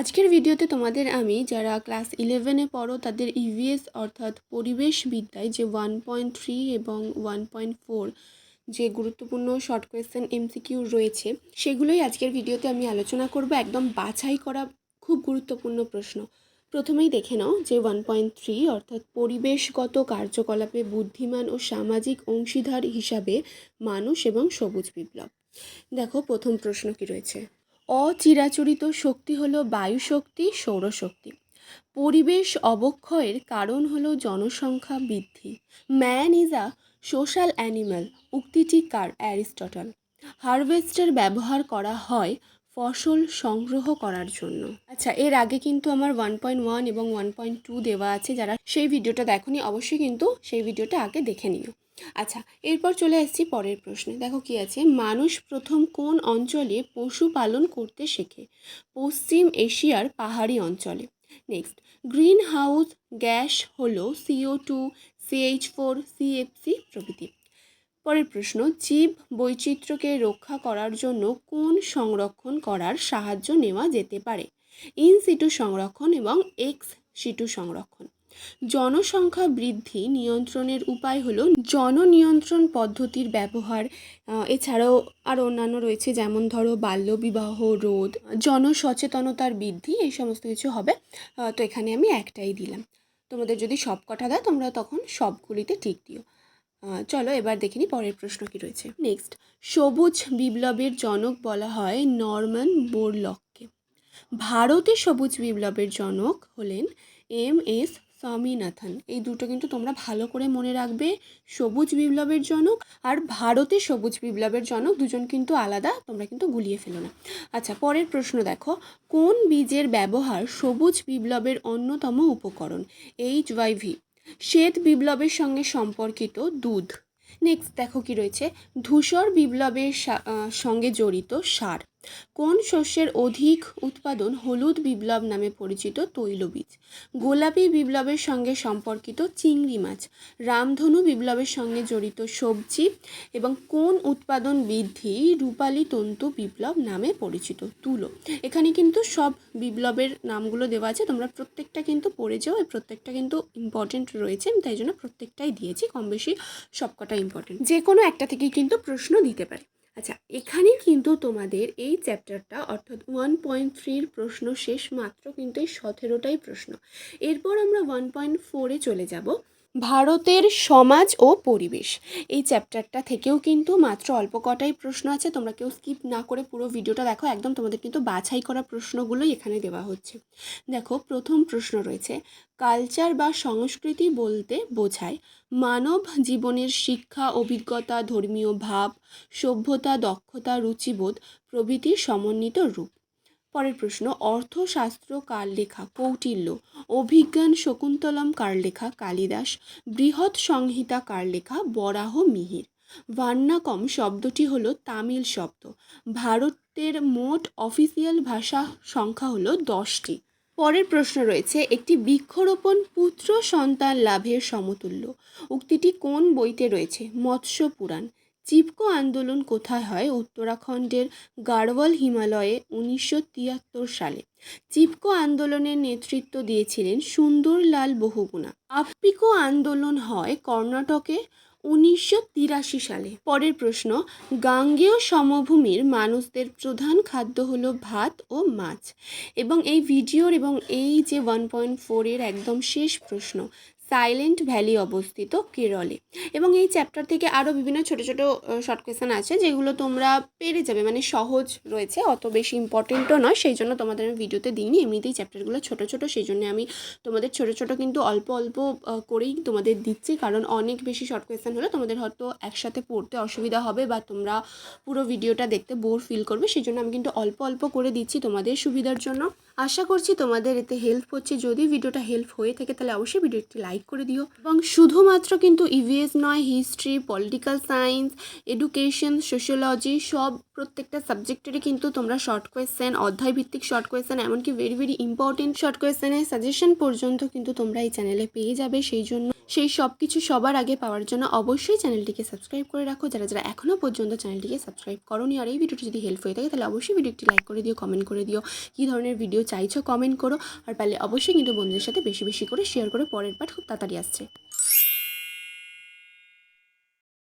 আজকের ভিডিওতে তোমাদের আমি যারা ক্লাস ইলেভেনে পড়ো, তাদের ইভিএস অর্থাৎ পরিবেশ বিদ্যায় যে ওয়ান পয়েন্ট থ্রি এবং ওয়ান পয়েন্ট ফোর যে গুরুত্বপূর্ণ শর্ট কোয়েশ্চেন এমসিকিউ রয়েছে, সেগুলোই আজকের ভিডিওতে আমি আলোচনা করব। একদম বাছাই করা খুব গুরুত্বপূর্ণ প্রশ্ন। প্রথমেই দেখে নাও যে ওয়ান পয়েন্ট থ্রি অর্থাৎ পরিবেশগত কার্যকলাপে বুদ্ধিমান ও সামাজিক অংশীদার হিসাবে মানুষ এবং সবুজ বিপ্লব। দেখো, প্রথম প্রশ্ন কি রয়েছে? অচিরাচরিত শক্তি হলো বায়ুশক্তি, সৌরশক্তি। পরিবেশ অবক্ষয়ের কারণ হলো জনসংখ্যা বৃদ্ধি। Man is a social animal উক্তিটি কার? অ্যারিস্টটল। হারভেস্টার ব্যবহার করা হয় ফসল সংগ্রহ করার জন্য। আচ্ছা এর আগে কিন্তু আমার ওয়ান পয়েন্ট ওয়ান এবং ওয়ান পয়েন্ট টু দেওয়া আছে, যারা সেই ভিডিওটা দেখোনি, অবশ্যই কিন্তু সেই ভিডিওটা আগে দেখে নিও। আচ্ছা এরপর চলে আসছি পরের প্রশ্নে। দেখো কি আছে? মানুষ প্রথম কোন অঞ্চলে পশুপালন করতে শেখে? পশ্চিম এশিয়ার পাহাড়ি অঞ্চলে। নেক্সট গ্রিন হাউস গ্যাস হলো CO two CH four CFC প্রভৃতি। পরের প্রশ্ন, জীব বৈচিত্র্যকে রক্ষা করার জন্য কোন সংরক্ষণ করার সাহায্য নেওয়া যেতে পারে? ইন সিটু সংরক্ষণ এবং এক্স সিটু সংরক্ষণ। জনসংখ্যা বৃদ্ধি নিয়ন্ত্রণের উপায় হলো জননিয়ন্ত্রণ পদ্ধতির ব্যবহার। এছাড়াও আরও অন্যান্য রয়েছে যেমন ধরো বাল্যবিবাহ, রোধ, জনসচেতনতার বৃদ্ধি, এই সমস্ত কিছু হবে। তো এখানে আমি একটাই দিলাম। তোমাদের যদি সব কটা দেয় তোমরা তখন সবগুলিতে ঠিক দিও। চলো এবার দেখিনি পরের প্রশ্ন কি রয়েছে। নেক্সট সবুজ বিপ্লবের জনক বলা হয় নরম্যান বোরলককে। ভারতে সবুজ বিপ্লবের জনক হলেন এম এস স্বামীনাথন এই দুটো কিন্তু তোমরা ভালো করে মনে রাখবে। সবুজ বিপ্লবের জনক আর ভারতে সবুজ বিপ্লবের জনক দুজন কিন্তু আলাদা, তোমরা কিন্তু গুলিয়ে ফেলো না। আচ্ছা পরের প্রশ্ন দেখো। কোন বীজের ব্যবহার সবুজ বিপ্লবের অন্যতম উপকরণ? এইচ ওয়াই ভি শ্বেত বিপ্লবের সঙ্গে সম্পর্কিত দুধ। নেক্সট দেখো কি রয়েছে। ধূসর বিপ্লবের সঙ্গে জড়িত সার। কোন শস্যের অধিক উৎপাদন হলুদ বিপ্লব নামে পরিচিত তৈলবীজ? গোলাপি বিপ্লবের সঙ্গে সম্পর্কিত চিংড়ি মাছ, রামধনু বিপ্লবের সঙ্গে জড়িত সবজি এবং কোন উৎপাদন বৃদ্ধি রূপালী তন্তু বিপ্লব নামে পরিচিত? তুলো। এখানে কিন্তু সব বিপ্লবের নামগুলো দেওয়া আছে, তোমরা প্রত্যেকটা কিন্তু পড়ে যাও প্রত্যেকটা কিন্তু ইম্পর্টেন্ট রয়েছে তাই জন্য প্রত্যেকটাই দিয়েছি কম বেশি সবকটা ইম্পর্টেন্ট যে কোনো একটা থেকেই কিন্তু প্রশ্ন দিতে পারে। আচ্ছা এখানে কিন্তু তোমাদের এই চ্যাপ্টারটা অর্থাৎ ওয়ান পয়েন্ট থ্রির প্রশ্ন শেষ মাত্র কিন্তু এই সতেরোটাই প্রশ্ন। এরপর আমরা ওয়ান পয়েন্ট ফোরে চলে যাব। ভারতের সমাজ ও পরিবেশ। এই চ্যাপ্টারটা থেকেও কিন্তু মাত্র অল্প কটাই প্রশ্ন আছে, তোমরা কেউ স্কিপ না করে পুরো ভিডিওটা দেখো, একদম তোমাদের কিন্তু বাছাই করা প্রশ্নগুলোই এখানে দেওয়া হচ্ছে। দেখো, প্রথম প্রশ্ন রয়েছে, কালচার বা সংস্কৃতি বলতে বোঝায় মানব জীবনের শিক্ষা, অভিজ্ঞতা, ধর্মীয় ভাব, সভ্যতা, দক্ষতা, রুচিবোধ প্রভৃতির সমন্বিত রূপ। পরের প্রশ্ন, অর্থশাস্ত্র কার লেখা? কৌটিল্য। অভিজ্ঞান শকুন্তলম কার লেখা? কালিদাস। বৃহৎ সংহিতা কার লেখা? বরাহ মিহির। ভান্নাকম শব্দটি হল তামিল শব্দ। ভারতের মোট অফিসিয়াল ভাষা সংখ্যা হলো দশটি। পরের প্রশ্ন রয়েছে, একটি বৃক্ষরোপণ পুত্র সন্তান লাভের সমতুল্য। উক্তিটি কোন বইতে রয়েছে? মৎস্য পুরাণ। চিপকো আন্দোলন কোথায় হয়? উত্তরাখণ্ডের গাড়ওয়াল হিমালয়ে উনিশশো তিয়াত্তর সালে। চিপকো আন্দোলনের নেতৃত্ব দিয়েছিলেন সুন্দরলাল বহুগুণা। আপ্পিকো আন্দোলন হয় কর্ণাটকে উনিশশো তিরাশি সালে। পরের প্রশ্ন, গাঙ্গেয় সমভূমির মানুষদের প্রধান খাদ্য হলো ভাত ও মাছ। এবং এই ভিডিওর এবং এই যে ওয়ান পয়েন্ট ফোরের একদম শেষ প্রশ্ন সাইলেন্ট ভ্যালি অবস্থিত কেরলে। এবং এই চ্যাপ্টার থেকে আরও বিভিন্ন ছোট ছোট শর্ট কোয়েশ্চেন আছে, যেগুলো তোমরা পেরে যাবে। মানে সহজ রয়েছে, অত বেশি ইম্পর্টেন্টও নয়, সেই জন্য তোমাদের আমি ভিডিওতে দিইনি। এমনিতেই চ্যাপ্টারগুলো ছোট ছোট, সেই জন্য আমি তোমাদের ছোট ছোট কিন্তু অল্প অল্প করেই তোমাদের দিচ্ছি। কারণ অনেক বেশি শর্ট কোয়েশ্চেন হলে তোমাদের হয়তো একসাথে পড়তে অসুবিধা হবে বা তোমরা পুরো ভিডিওটা দেখতে বোর ফিল করবে। সেই জন্য আমি কিন্তু অল্প অল্প করে দিচ্ছি তোমাদের সুবিধার জন্য। আশা করছি তোমাদের এতে হেল্প হচ্ছে। যদি ভিডিওটা হেল্প হয়ে থাকে, তাহলে অবশ্যই ভিডিওটি লাইক করে দিও। এবং শুধুমাত্র কিন্তু ইভিএস নয় history political science education sociology সব প্রত্যেকটা সাবজেক্টেরই কিন্তু তোমরা শর্ট কোয়েশ্চেন অধ্যায় ভিত্তিক শর্ট কোয়েশ্চেন এমনকি ভেরি ভেরি ইম্পর্টেন্ট শর্ট কোয়েশ্চেনের সাজেশন পর্যন্ত কিন্তু তোমরা এই চ্যানেলে পেয়ে যাবে। সেই জন্য সেই সব কিছু সবার আগে পাওয়ার জন্য অবশ্যই চ্যানেলটিকে সাবস্ক্রাইব করে রাখো। যারা যারা এখনও পর্যন্ত চ্যানেলটিকে সাবস্ক্রাইব করনি আর এই ভিডিওটি যদি হেল্প হয়ে থাকে, তাহলে অবশ্যই ভিডিওটি লাইক করে দিও কমেন্ট করে দিও। কী ধরনের ভিডিও চাইছো কমেন্ট করো। আর পারলে অবশ্যই কিন্তু বন্ধুদের সাথে বেশি বেশি করে শেয়ার করে পরের পাঠ খুব তাড়াতাড়ি আসছে।